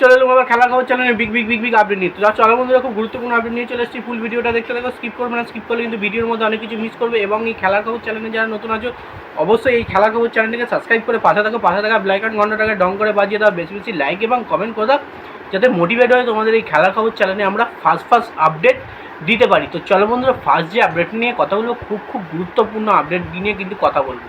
চলে এলাম আবার খেলা খবর চ্যানেলে big big big big update নিয়ে। তো চলো বন্ধুরা, খুব গুরুত্বপূর্ণ আপডেট নিয়ে চলে এসেছি। ফুল ভিডিওটা দেখতে দেখো স্কিপ করবে না স্কিপ করলে কিন্তু ভিডিওর মধ্যে অনেক কিছু মিস করবে এবং এই খেলার খবর চ্যানেলে যারা নতুন আছো, অবশ্যই এই খেলার খবর চ্যানেলটিকে সাবস্ক্রাইব করে পাশে থাকো, পাশে থাকা আউট ঘন্টাটাকে ডং করে বাজিয়ে দাও, বেশি বেশি লাইক এবং কমেন্ট করে দাও, যাতে মোটিভেট হয় তোমাদের এই খেলার খবর চ্যানেলে আমরা ফার্স্ট ফার্স্ট আপডেট দিতে পারি। তো চলো বন্ধুরা ফার্স্ট যে আপডেট নিয়ে কথা বলব, খুব খুব গুরুত্বপূর্ণ আপডেট নিয়ে কিন্তু কথা বলব।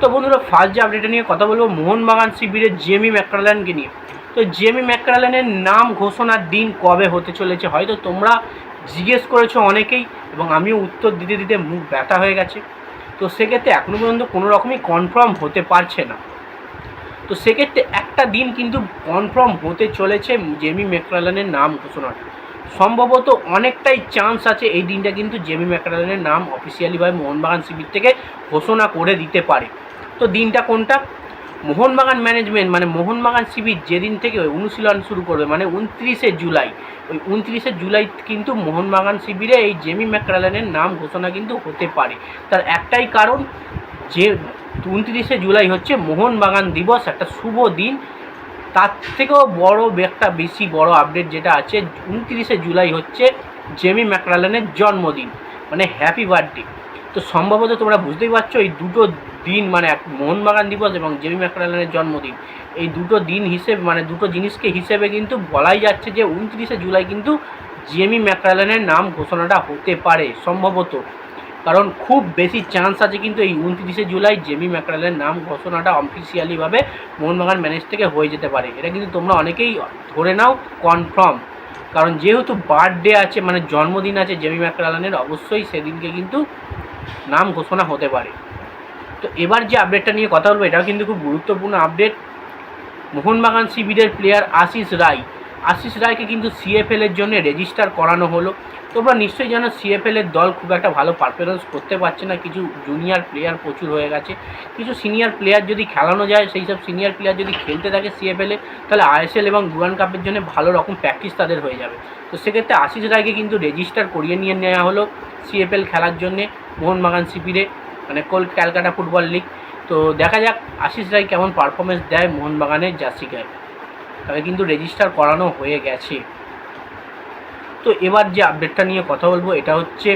তো বন্ধুরা ফার্স্ট যে আপডেট নিয়ে কথা বলব, মোহনবাগান শিবিরের জেমি ম্যাকরাল্যান্ডকে নিয়ে। তো জেমি ম্যাকরাল্যানের নাম ঘোষণার দিন কবে হতে চলেছে? হয়তো তোমরা জিজ্ঞেস করেছ অনেকেই এবং আমিও উত্তর দিতে দিতে মুখ ব্যথা হয়ে গেছে। তো সেক্ষেত্রে এখনও পর্যন্ত কোনো রকমই কনফার্ম হতে পারছে না। তো সেক্ষেত্রে একটা দিন কিন্তু কনফার্ম হতে চলেছে জেমি ম্যাকরালানের নাম ঘোষণার। সম্ভবত অনেকটাই চান্স আছে এই দিনটা কিন্তু জেমি ম্যাকরালানের নাম অফিসিয়ালিভাবে মোহনবাগান শিবির থেকে ঘোষণা করে দিতে পারে। তো দিনটা কোনটা? মোহনবাগান ম্যানেজমেন্ট মানে মোহনবাগান শিবির যেদিন থেকে অনুশীলন শুরু করবে মানে উনত্রিশে জুলাই, ওই উনত্রিশে জুলাই কিন্তু মোহনবাগান শিবিরে এই জেমি ম্যাকরালানের নাম ঘোষণা কিন্তু হতে পারে। তার একটাই কারণ, যে উনত্রিশে জুলাই হচ্ছে মোহনবাগান দিবস, একটা শুভ দিন। তার থেকেও বড় একটা বেশি বড় আপডেট যেটা আছে, উনত্রিশে জুলাই হচ্ছে জেমি ম্যাকরালানের জন্মদিন মানে হ্যাপি বার্থডে তো সম্ভবত তোমরা বুঝতেই পারছ, এই দুটো দিন মানে এক মোহনবাগান দিবস এবং জেমি ম্যাকরালানের জন্মদিন। এই দুটো দিন হিসেবে মানে দুটো জিনিসকে হিসেবে কিন্তু বলাই যাচ্ছে যে উনত্রিশে জুলাই কিন্তু জেমি ম্যাকরালানের নাম ঘোষণাটা হতে পারে, সম্ভবত। কারণ খুব বেশি চান্স আছে কিন্তু এই উনত্রিশে জুলাই জেমি ম্যাকরালের নাম ঘোষণাটা অফিসিয়ালিভাবে মোহনবাগান ম্যানেজ থেকে হয়ে যেতে পারে। এটা কিন্তু তোমরা অনেকেই ধরে নাও কনফার্ম কারণ যেহেতু বার্থডে আছে মানে জন্মদিন আছে জেমি ম্যাকরালানের অবশ্যই সেদিনকে কিন্তু নাম ঘোষণা হতে পারে। তো এবার যে আপডেটটা নিয়ে কথা বলব, এটাও কিন্তু খুব গুরুত্বপূর্ণ আপডেট মোহনবাগান শিবিরের প্লেয়ার আশিস রায় আশিস রায়কে কিন্তু সিএফএল এর জন্য রেজিস্টার করানো হলো। তোমরা নিশ্চয়ই জানো সিএফএল এর দল খুব একটা ভালো পারফরমেন্স করতে পারছে না। কিছু জুনিয়র প্লেয়ার প্রচুর হয়ে গেছে। কিছু সিনিয়র প্লেয়ার যদি খেলানো যায়, সেই সব সিনিয়র প্লেয়ার যদি খেলতে থাকে সিএফএল তাহলে আইএসএল এবং ডুয়ান কাপের জন্য ভালো রকম প্র্যাকটিস তাদের হয়ে যাবে। তো সেক্ষেত্রে আশিস রায়কে কিন্তু রেজিস্টার করিয়ে নিয়ে নেওয়া হলো সিএফএল খেলার জন্যে মোহনবাগান শিবিরে মানে কোল, ক্যালকাটা ফুটবল লিগ। তো দেখা যাক আশিস রায় কেমন পারফরমেন্স দেয় মোহনবাগানের জার্সি গায়ে। তাকে কিন্তু রেজিস্টার করানো হয়ে গেছে। তো এবার যে আপডেটটা নিয়ে কথা বলব, এটা হচ্ছে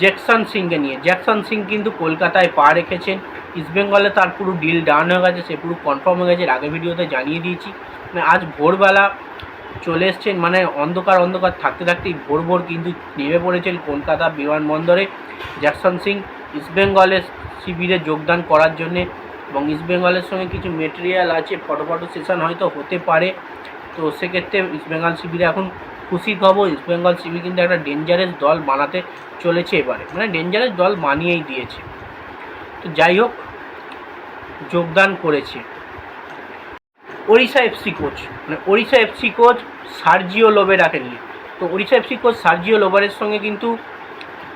জ্যাকসন সিংকে নিয়ে। জ্যাকসন সিং কিন্তু কলকাতায় পা রেখেছেন। ইস্টবেঙ্গলে তার পুরো ডিল ডাউন হয়ে গেছে, সে পুরো কনফার্ম হয়ে গেছে। আগের ভিডিওতে জানিয়ে দিয়েছি। মানে আজ ভোরবেলা চলে এসছেন মানে অন্ধকার অন্ধকার থাকতে থাকতেই ভোর ভোর কিন্তু নেমে পড়েছেন কলকাতা বিমানবন্দরে। জ্যাকসন সিং ইস্টবেঙ্গলের শিবিরে যোগদান করার জন্যে এবং ইস্টবেঙ্গলের সঙ্গে কিছু মেটেরিয়াল আছে ফটো ফটো সেশন হয়তো হতে পারে। তো সেক্ষেত্রে ইস্টবেঙ্গল শিবিরে এখন খুশি খবর ইস্টবেঙ্গল শিবির কিন্তু একটা ডেঞ্জারাস দল বানাতে চলেছে এবারে। মানে ডেঞ্জারাস দল বানিয়েই দিয়েছে। তো যাই হোক, যোগদান করেছে। ওড়িশা এফসি কোচ মানে ওড়িশা এফসি কোচ সার্জিও লোবেরাকে নিয়ে। তো ওড়িশা এফসি কোচ সার্জিও লোবারের সঙ্গে কিন্তু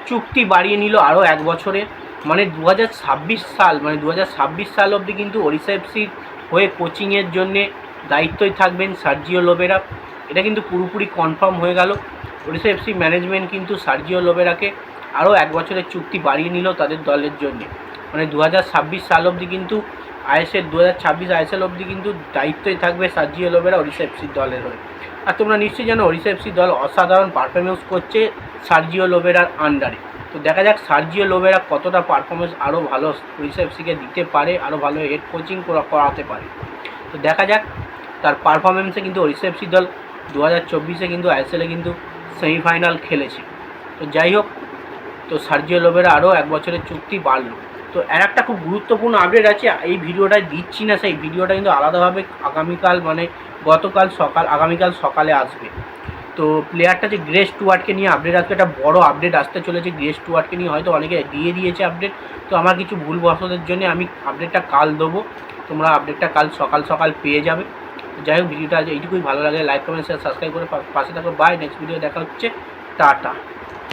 চুক্তি বাড়িয়ে নিল আরও এক বছরের মানে দু হাজার ছাব্বিশ সাল মানে দু হাজার ছাব্বিশ সাল অবধি কিন্তু ওড়িশা এফসির হয়ে কোচিংয়ের জন্যে দায়িত্বই থাকবেন সার্জিও লোবেরা। এটা কিন্তু পুরোপুরি কনফার্ম হয়ে গেল। ওড়িশা এফসি ম্যানেজমেন্ট কিন্তু সার্জিও লোবেরাকে আরও এক বছরের চুক্তি বাড়িয়ে নিল তাদের দলের জন্যে। মানে দু হাজার ছাব্বিশ সাল অবধি কিন্তু আইএসএল দু হাজার ছাব্বিশ আইএসএল অবধি কিন্তু দায়িত্বই থাকবে সার্জিও লোবেরা ওড়িশা এফসির দলের হয়ে। আর তোমরা নিশ্চয়ই জানো, ওড়িশা এফসি দল অসাধারণ পারফরমেন্স করছে সার্জিও লোবেরার আন্ডারে তো দেখা যাক সার্জিও লোবেরা কতটা পারফরমেন্স আরও ভালো এফসিকে দিতে পারে আরও ভালো হেড কোচিং করাতে পারে। তো দেখা যাক, তার পারফরমেন্সে কিন্তু এফসি দল দু হাজার চব্বিশে কিন্তু আইএসএলে কিন্তু সেমিফাইনাল খেলেছে। তো যাই হোক, তো সার্জিও লোবেরা আরও এক বছরের চুক্তি বাড়লো। তো আর একটা খুব গুরুত্বপূর্ণ আপডেট আছে, এই ভিডিওটায় দিচ্ছি না, সেই ভিডিওটা কিন্তু আলাদাভাবে আগামীকাল মানে গতকাল সকাল, আগামীকাল সকালে আসবে। তো প্লেয়ারটা যে গ্রেস টুয়ার্ডকে নিয়ে আপডেট আসবে, একটা বড় আপডেট আসতে চলেছে গ্রেস টুয়ার্ডকে নিয়ে, হয়তো অনেকে দিয়ে দিয়েছে আপডেট তো আমার কিছু ভুল বসতের জন্য আমি আপডেটটা কাল দেবো। তোমরা আপডেটটা কাল সকাল সকাল পেয়ে যাবে। যাই হোক, ভিডিওটা আজ এইটুকুই। ভালো লাগে লাইক কমেন্ট শেয়ার সাবস্ক্রাইব করে পাশে থাকো। বাই নেক্সট ভিডিও দেখা হচ্ছে। টাটা।